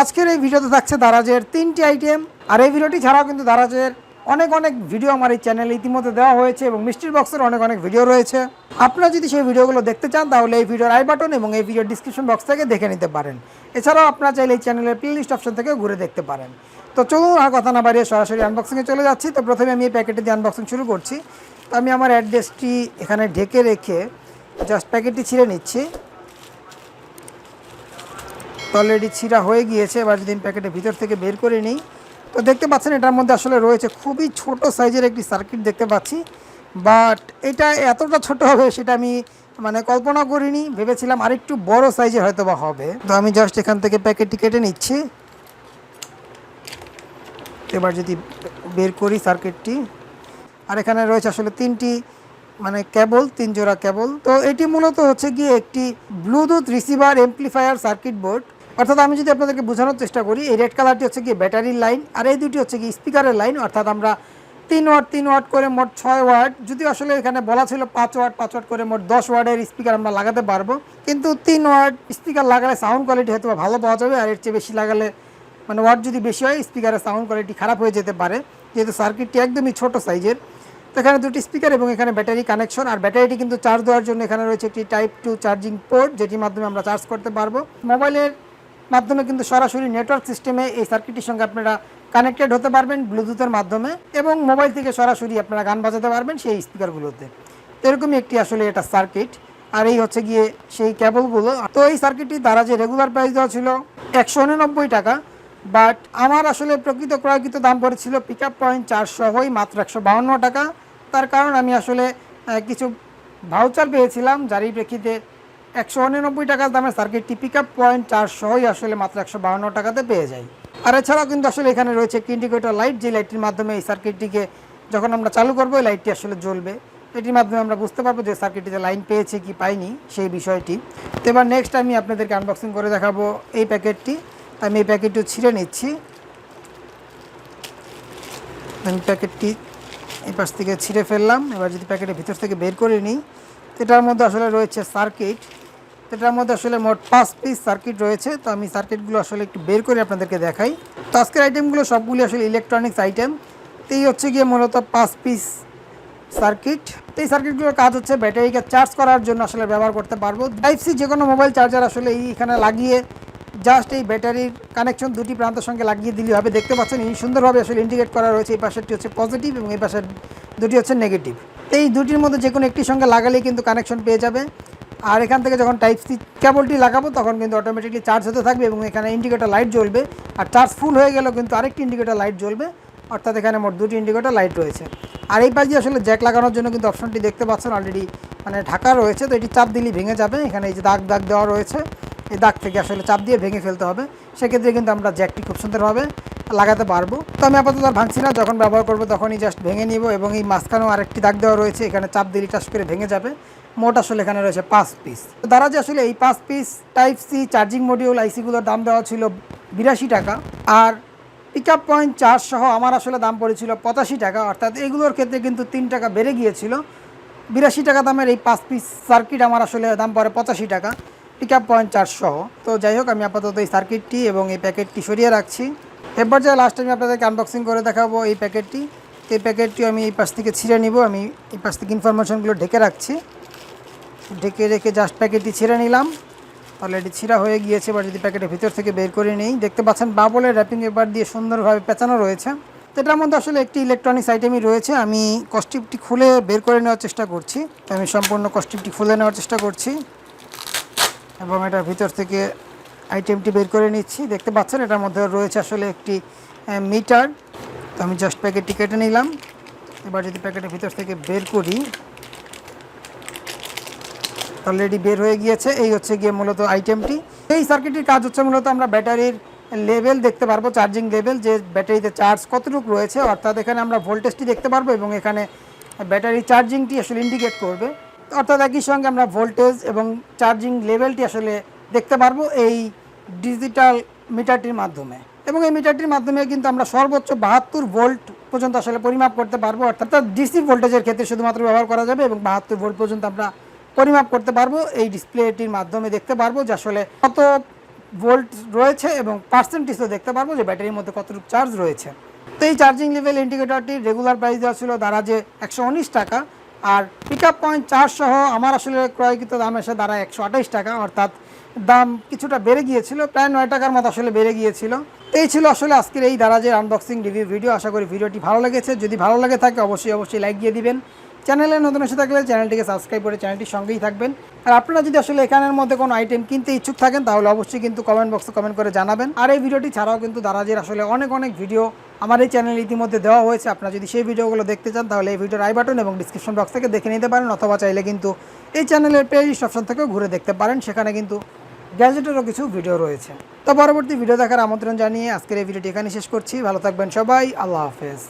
আজকের এই ভিডিওতে থাকছে দারাজের তিনটি আইটেম, আর এই ভিডিওটি ছাড়াও কিন্তু দারাজের অনেক অনেক ভিডিও আমার এই চ্যানেলে ইতিমধ্যে দেওয়া হয়েছে এবং মিষ্টির বক্সের অনেক অনেক ভিডিও রয়েছে। আপনারা যদি সেই ভিডিওগুলো দেখতে চান, তাহলে এই ভিডিওর আই বাটন এবং এই ভিডিওর ডিসক্রিপশন বক্স থেকে দেখে নিতে পারেন। এছাড়াও আপনারা চাইলে এই চ্যানেলের প্লে লিস্ট অপশন থেকে ঘুরে দেখতে পারেন। তো চলুন আর কথা না বাড়িয়ে সরাসরি আনবক্সিংয়ে চলে যাচ্ছি। তো প্রথমে আমি এই প্যাকেটটি দিয়ে আনবক্সিং শুরু করছি। তো আমি আমার অ্যাড্রেসটি এখানে ঢেকে রেখে জাস্ট প্যাকেটটি ছিঁড়ে নিচ্ছি। অলরেডি ছিঁড়া হয়ে গিয়েছে, এবার যদি প্যাকেটের ভিতর থেকে বের করে নিই, তো দেখতে পাচ্ছেন এটার মধ্যে আসলে রয়েছে খুবই ছোট সাইজের একটি সার্কিট দেখতে পাচ্ছি। বাট এটা এতটা ছোট হবে সেটা আমি মানে কল্পনা করিনি, ভেবেছিলাম আরেকটু বড় সাইজের হয়তো বা হবে। তো আমি জাস্ট এখান থেকে প্যাকেটটি কেটে নিচ্ছি। এবার যদি বের করি সার্কিটটি, আর এখানে রয়েছে আসলে তিনটি মানে কেবল তিন জোড়া কেবল। তো এটি মূলত হচ্ছে গিয়ে একটি Bluetooth receiver amplifier circuit board অর্থাৎ আমি যদি আপনাদেরকে বোঝানোর চেষ্টা করি, এই রেড কালারটি হচ্ছে গিয়ে ব্যাটারির লাইন আর এই দুটি হচ্ছে কি স্পিকারের লাইন অর্থাৎ আমরা তিন ওয়াট তিন ওয়াট করে মোট ছয় ওয়াট যদি আসলে এখানে বলা ছিল পাঁচ ওয়াট পাঁচ ওয়াট করে মোট দশ ওয়াটের স্পিকার আমরা লাগাতে পারব, কিন্তু তিন ওয়াট স্পিকার লাগালে সাউন্ড কোয়ালিটি হয়তো ভালো পাওয়া যাবে, আর এর চেয়ে বেশি লাগালে মানে ওয়াট যদি বেশি হয় স্পিকারের সাউন্ড কোয়ালিটি খারাপ হয়ে যেতে পারে, যেহেতু সার্কিটটি একদমই ছোট সাইজের তো এখানে দুটি স্পিকার এবং এখানে ব্যাটারি কানেকশন আর ব্যাটারিটি কিন্তু চার্জ দেওয়ার জন্য এখানে রয়েছে একটি টাইপ টু চার্জিং পোর্ট যেটির মাধ্যমে আমরা চার্জ করতে পারব। মোবাইলের মাধ্যমে কিন্তু সরাসরি নেটওয়ার্ক সিস্টেমে এই সার্কিটটির সঙ্গে আপনারা কানেক্টেড হতে পারবেন ব্লুটুথের মাধ্যমে এবং মোবাইল থেকে সরাসরি আপনারা গান বাজাতে পারবেন সেই স্পিকারগুলোতে তো এরকমই একটি আসলে এটা সার্কিট আর এই হচ্ছে গিয়ে সেই কেবলগুলো তো এই সার্কিটটি দ্বারা যে রেগুলার প্রাইস দেওয়া ছিল একশো উননব্বই টাকা বাট আমার আসলে প্রকৃত ক্রয়কৃত দাম পড়েছিল পিক আপ পয়েন্ট চারশো হই মাত্র একশো বাউন্ন টাকা। তার কারণ আমি আসলে কিছু ভাউচার পেয়েছিলাম, যারই প্রেক্ষিতে একশো উননব্বই টাকার দামের সার্কিটটি পিক আপ পয়েন্ট চারশোই আসলে মাত্র একশো বাউন্ন টাকাতে পেয়ে যাই। আর এছাড়াও কিন্তু আসলে এখানে রয়েছে একটি ইন্ডিকেটর লাইট যে লাইটটির মাধ্যমে এই সার্কিটটিকে যখন আমরা চালু করব, এই লাইটটি আসলে জ্বলবে। এটির মাধ্যমে আমরা বুঝতে পারব যে সার্কিটটিতে লাইন পেয়েছে কি পাইনি সেই বিষয়টি। তো এবার নেক্সট আমি আপনাদেরকে আনবক্সিং করে দেখাবো এই প্যাকেটটি। আমি এই প্যাকেটটি ছিঁড়ে নিচ্ছি। আমি প্যাকেটটি এই পাশ থেকে ছিঁড়ে ফেললাম। এবার যদি প্যাকেটের ভিতর থেকে বের করে নিই, এটার মধ্যে আসলে রয়েছে সার্কিট এটার মধ্যে আসলে মোট পাঁচ পিস সার্কিট রয়েছে। তো আমি সার্কিটগুলো আসলে একটু বের করে আপনাদেরকে দেখাই। তো আজকের আইটেমগুলো সবগুলি আসলে ইলেকট্রনিক্স আইটেম তো এই হচ্ছে গিয়ে মূলত পাঁচ পিস সার্কিট তো এই সার্কিটগুলোর কাজ হচ্ছে ব্যাটারিকে চার্জ করার জন্য আসলে ব্যবহার করতে পারব। টাইপ সি যে কোনো মোবাইল চার্জার আসলে এইখানে লাগিয়ে জাস্ট এই ব্যাটারির কানেকশন দুটি প্রান্তের সঙ্গে লাগিয়ে দিলে হবে। দেখতে পাচ্ছেন এই সুন্দরভাবে আসলে ইন্ডিকেট করা রয়েছে। এই পাশেরটি হচ্ছে পজিটিভ এবং এই পাশের দুটি হচ্ছে নেগেটিভ এই দুটির মধ্যে যে কোনো একটির সঙ্গে লাগালেই কিন্তু কানেকশন পেয়ে যাবে। আর এখান থেকে যখন টাইপ সি কেবলটি লাগাবো, তখন কিন্তু অটোমেটিকলি চার্জ হতে থাকবে এবং এখানে ইন্ডিকেটর লাইট জ্বলবে। আর চার্জ ফুল হয়ে গেলেও কিন্তু আরেকটি ইন্ডিকেটর লাইট জ্বলবে। অর্থাৎ এখানে মোট দুটি ইন্ডিকেটর লাইট রয়েছে। আর এই দিয়ে আসলে জ্যাক লাগানোর জন্য কিন্তু অপশনটি দেখতে পাচ্ছেন অলরেডি মানে ঢাকা রয়েছে। তো এটি চাপ দিলেই ভেঙে যাবে। এখানে এই যে দাগ দাগ দেওয়া রয়েছে, এই দাগ থেকে আসলে চাপ দিয়ে ভেঙে ফেলতে হবে। সেক্ষেত্রে কিন্তু আমরা জ্যাকটি খুব সুন্দরভাবে লাগাতে পারব। তো আমি আপাতত আর ভাঙছি না, যখন ব্যবহার করব তখনই জাস্ট ভেঙে নিব এবং এই মাঝখানেও আরেকটি দাগ দেওয়া রয়েছে, এখানে চাপ দিলে টাস করে ভেঙে যাবে। মোট আসলে এখানে রয়েছে পাঁচ পিস তো দ্বারা যে আসলে এই পাঁচ piece type C charging module আইসিগুলোর দাম দেওয়া ছিল বিরাশি টাকা আর পিক আপ পয়েন্ট চার্জ সহ আমার আসলে দাম পড়েছিল পঁচাশি টাকা, অর্থাৎ এগুলোর ক্ষেত্রে কিন্তু তিন টাকা বেড়ে গিয়েছিল। বিরাশি টাকা দামের এই পাঁচ পিস সার্কিট আমার আসলে দাম পড়ে পঁচাশি টাকা পিক আপ পয়েন্ট চার্জ সহ। তো যাই হোক, আমি আপাতত এই সার্কিটটি এবং এই প্যাকেটটি সরিয়ে রাখছি। এরপর যে লাস্ট আমি আপনাদেরকে আনবক্সিং করে দেখাবো এই প্যাকেটটি এই প্যাকেটটি আমি এই পাশ থেকে ছিঁড়ে নিব, আমি এই পাশ থেকে ইনফরমেশনগুলো ঢেকে রাখছি। ঢেকে রেখে জাস্ট প্যাকেটটি ছিঁড়ে নিলাম। অলরেডি ছিঁড়া হয়ে গিয়েছে, এবার যদি প্যাকেটের ভিতর থেকে বের করে নেই। দেখতে পাচ্ছেন বাবলের র্যাপিং পেপার দিয়ে সুন্দরভাবে পেঁচানো রয়েছে। এটার মধ্যে আসলে একটি ইলেকট্রনিক্স আইটেমই রয়েছে, আমি কস্টিপটি খুলে বের করে নেওয়ার চেষ্টা করছি। আমি সম্পূর্ণ কস্টিপটি খুলে নেওয়ার চেষ্টা করছি। এবং এটার ভিতর থেকে আইটেমটি বের করে নিচ্ছি। দেখতে পাচ্ছেন, এটার মধ্যে রয়েছে আসলে একটি মিটার। তো আমি জাস্ট প্যাকেটটি কেটে নিলাম। এবার যদি প্যাকেটের ভিতর থেকে বের করি অলরেডি বের হয়ে গিয়েছে। এই হচ্ছে গিয়ে মূলত আইটেমটি। এই সার্কিটটির কাজ হচ্ছে মূলত আমরা ব্যাটারির লেভেল দেখতে পারব, চার্জিং লেভেল, যে ব্যাটারিতে চার্জ কতটুকু রয়েছে। অর্থাৎ এখানে আমরা ভোল্টেজটি দেখতে পারব এবং এখানে ব্যাটারি চার্জিংটি আসলে ইন্ডিকেট করবে। অর্থাৎ একই সঙ্গে আমরা ভোল্টেজ এবং চার্জিং লেভেলটি আসলে দেখতে পারব এই ডিজিটাল মিটারটির মাধ্যমে। এবং এই মিটারটির মাধ্যমে কিন্তু আমরা সর্বোচ্চ বাহাত্তর ভোল্ট পর্যন্ত আসলে পরিমাপ করতে পারব। অর্থাৎ ডিসি ভোল্টেজের ক্ষেত্রে শুধুমাত্র ব্যবহার করা যাবে এবং বাহাত্তর ভোল্ট পর্যন্ত আমরা পরিমাপ করতে পারব এই ডিসপ্লেটির মাধ্যমে দেখতে পারব যে আসলে কত ভোল্ট রয়েছে এবং পার্সেন্টেজও দেখতে পারব যে ব্যাটারির মধ্যে কতটুকু চার্জ রয়েছে। তো এই চার্জিং লেভেল ইন্ডিকেটরটির রেগুলার প্রাইস দেওয়া ছিল দারাজে একশো উনিশ টাকা। আর পিক আপ পয়েন্ট চার্জ সহ আমার আসলে ক্রয়কৃত দাম এসে দাঁড়ায় একশো টাকা। অর্থাৎ দাম কিছুটা বেড়ে গিয়েছিল, প্রায় নয় টাকার মতো আসলে বেড়ে গিয়েছিল। এই ছিল আসলে আজকের এই দারাজের আনবক্সিং রিভিউ ভিডিও আশা করি ভিডিওটি ভালো লেগেছে। যদি ভালো লাগে থাকে, অবশ্যই অবশ্যই লাইক দিয়ে দিবেন। চ্যানেলে নতুন এসে থাকলে চ্যানেলটিকে সাবস্ক্রাইব করে চ্যানেলটির সঙ্গেই থাকবেন। আর আপনারা যদি আসলে এখানের মধ্যে কোনো আইটেম কিনতে ইচ্ছুক থাকেন, তাহলে অবশ্যই কিন্তু কমেন্ট বক্সে কমেন্ট করে জানাবেন। আর এই ভিডিওটি ছাড়াও কিন্তু দারাজের আসলে অনেক অনেক ভিডিও আমার এই চ্যানেলে ইতিমধ্যে দেওয়া হয়েছে। আপনারা যদি সেই ভিডিওগুলো দেখতে চান, তাহলে এই ভিডিওর আই বাটন এবং ডিসক্রিপশন বক্স থেকে দেখে নিতে পারেন। অথবা চাইলে কিন্তু এই চ্যানেলের প্লেলিস্ট অপশন থেকেও ঘুরে দেখতে পারেন। সেখানে কিন্তু গ্যাজেটেরও কিছু ভিডিও রয়েছে। তো পরবর্তী ভিডিও দেখার আমন্ত্রণ জানিয়ে আজকের এই ভিডিওটি এখানে শেষ করছি। ভালো থাকবেন সবাই। আল্লাহ হাফেজ।